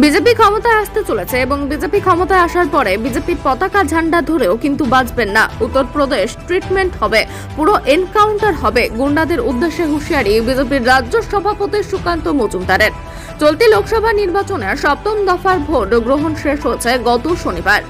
BJP ক্ষমতায় আসতে চলেছে এবং বিজেপি ক্ষমতায় আসার পরে বিজেপির পতাকা ঝান্ডা ধরেও কিন্তু বাঁচবেন না। উত্তরপ্রদেশ ট্রিটমেন্ট হবে, পুরো এনকাউন্টার হবে। গুন্ডাদের উদ্দেশ্যে হুঁশিয়ারি বিজেপির রাজ্য সভাপতি সুকান্ত মজুমদারের। চলতি লোকসভা নির্বাচনের সপ্তম দফার ভোট গ্রহণ শেষ হয়েছে গত শনিবার।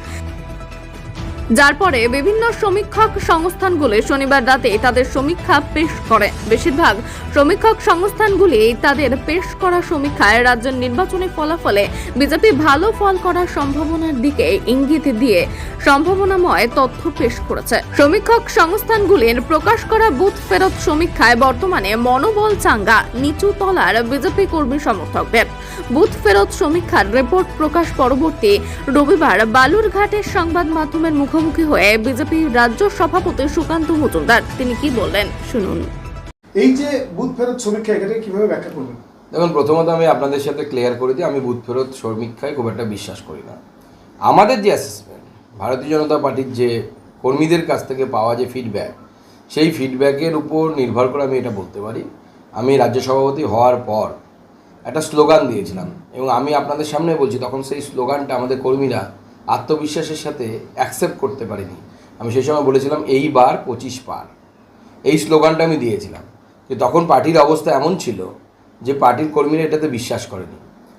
যার পরে বিভিন্ন সমীক্ষক সংস্থানগুলি শনিবার রাতে তাদের সমীক্ষা পেশ করে। বেশিরভাগ সমীক্ষক সংস্থানগুলি তাদের পেশ করা সমীক্ষায় রাজ্যের নির্বাচনী ফলাফলে বিজেপি ভালো ফল করার সম্ভাবনার দিকে ইঙ্গিত দিয়ে সম্ভাবনাময় তথ্য পেশ করেছে। সমীক্ষক সংস্থানগুলির প্রকাশ করা বুথ ফেরত সমীক্ষায় বর্তমানে মনোবল চাঙ্গা, নিচু তলার বিজেপি কর্মী সমর্থকদের। বুথ ফেরত সমীক্ষার রিপোর্ট প্রকাশ পরবর্তী রবিবার বালুরঘাটের সংবাদ মাধ্যমের মুখোমুখি হয়ে বিজেপি রাজ্য সভাপতি সুকান্ত মজুমদার তিনি কি বললেন? শুনুন। এই যে বুথ ফেরত সমীক্ষা এটাকে কীভাবে ব্যাখ্যা করবেন? দেখুন প্রথমত আমি আপনাদের সাথে ক্লিয়ার করে দিই আমি বুথ ফেরত সমীক্ষায় খুব একটা বিশ্বাস করি না। আমাদের যে অ্যাসেসমেন্ট ভারতীয় জনতা পার্টির যে কর্মীদের কাছ থেকে পাওয়া যে ফিডব্যাক সেই ফিডব্যাকের উপর নির্ভর করে আমি এটা বলতে পারি। আমি রাজ্য সভাপতি হওয়ার পর একটা স্লোগান দিয়েছিলাম এবং আমি আপনাদের সামনে বলছি তখন সেই স্লোগানটা আমাদের কর্মীরা আত্মবিশ্বাসের সাথে অ্যাকসেপ্ট করতে পারিনি। আমি সেই সময় বলেছিলাম, এইবার পঁচিশ পার। এই স্লোগানটা আমি দিয়েছিলাম। যে তখন পার্টির অবস্থা এমন ছিল যে পার্টির কর্মীরা এটাতে বিশ্বাস করেনি।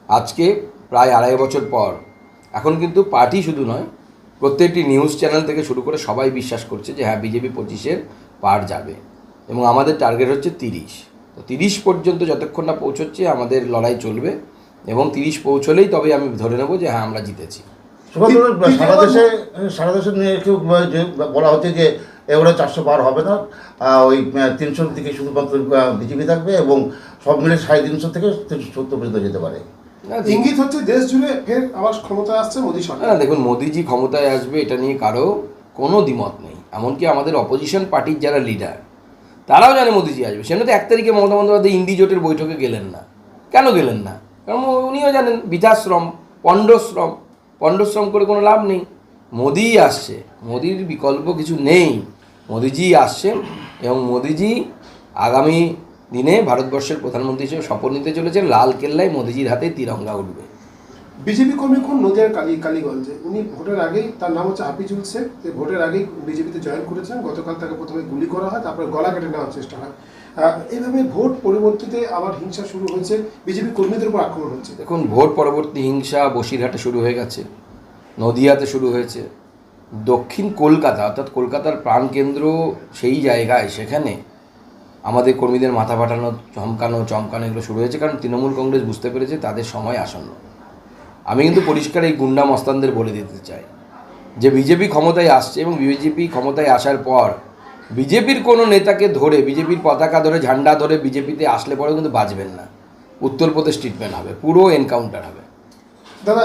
আজকে প্রায় আড়াই বছর পর, এখন কিন্তু পার্টি শুধু নয়, প্রত্যেকটি নিউজ চ্যানেল থেকে শুরু করে সবাই বিশ্বাস করছে যে হ্যাঁ বিজেপি পঁচিশের পার যাবে এবং আমাদের টার্গেট হচ্ছে তিরিশ। তো তিরিশ পর্যন্ত যতক্ষণ না পৌঁছচ্ছে, আমাদের লড়াই চলবে এবং তিরিশ পৌঁছলেই তবে আমি ধরে নেব যে হ্যাঁ আমরা জিতেছি। সারা দেশে সারা দেশে নিয়ে কেউ বলা হচ্ছে যে এবারে চারশো পার হবে না ওই তিনশোর দিকে শুধুমাত্র বিজেপি থাকবে এবং সব মিলে সাড়ে তিনশো থেকে তিনশো সত্তর পর্যন্ত যেতে পারে। ইঙ্গিত হচ্ছে দেশ জুড়ে ফের আবার ক্ষমতায় আসছে মোদী না সরকার। না দেখুন মোদিজি ক্ষমতায় আসবে এটা নিয়ে কারও কোনো দ্বিমত নেই। এমনকি আমাদের অপোজিশন পার্টির যারা লিডার তারাও জানে মোদিজি আসবে। সেজন্য তো এক তারিখে মমতা বন্দ্যোপাধ্যায় ইন্দি জোটের বৈঠকে গেলেন না। কেন গেলেন না? কারণ উনিও জানেন বৃদ্ধাশ্রম পণ্ডশ্রম পণ্ডশ্রম করে কোনো লাভ নেই। মোদিই আসছে। মোদির বিকল্প কিছু নেই। মোদিজি আসছে এবং মোদিজি আগামী দিনে ভারতবর্ষের প্রধানমন্ত্রী হিসেবে শপথ নিতে চলেছেন। লাল কেল্লায় মোদিজির হাতে তিরঙ্গা উঠবে। বিজেপি কর্মী কোন নদিয়ার কালী কালীগঞ্জে। উনি ভোটের আগেই, তার নাম হচ্ছে হাফিজুল শেখ। ভোটের আগেই বিজেপিতে জয়েন করেছেন। গতকাল তাকে প্রথমে গুলি করা হয়, তারপরে গলা কেটে নেওয়ার চেষ্টা হয়। এইভাবে ভোট পরবর্তীতে আবার হিংসা শুরু হয়েছে। বিজেপি কর্মীদের উপর আক্রমণ হচ্ছে দেখুন, ভোট পরবর্তী হিংসা বসিরহাটে শুরু হয়ে গেছে, নদিয়াতে শুরু হয়েছে। দক্ষিণ কলকাতা, অর্থাৎ কলকাতার প্রাণকেন্দ্র সেই জায়গায়, সেখানে আমাদের কর্মীদের মাথা ফাটানো, চমকানো চমকানো এগুলো শুরু হয়েছে। কারণ তৃণমূল কংগ্রেস বুঝতে পেরেছে তাদের সময় আসন্ন। আমি কিন্তু পরিষ্কার এই গুন্ডা মস্তানদের বলে দিতে চাই যে বিজেপি ক্ষমতায় আসছে এবং বিজেপি ক্ষমতায় আসার পর বিজেপির কোনো নেতাকে ধরে, বিজেপির পতাকা ধরে, ঝান্ডা ধরে বিজেপিতে আসলে পরেও কিন্তু বাঁচবেন না। উত্তরপ্রদেশ ট্রিটমেন্ট হবে, পুরো এনকাউন্টার হবে। দাদা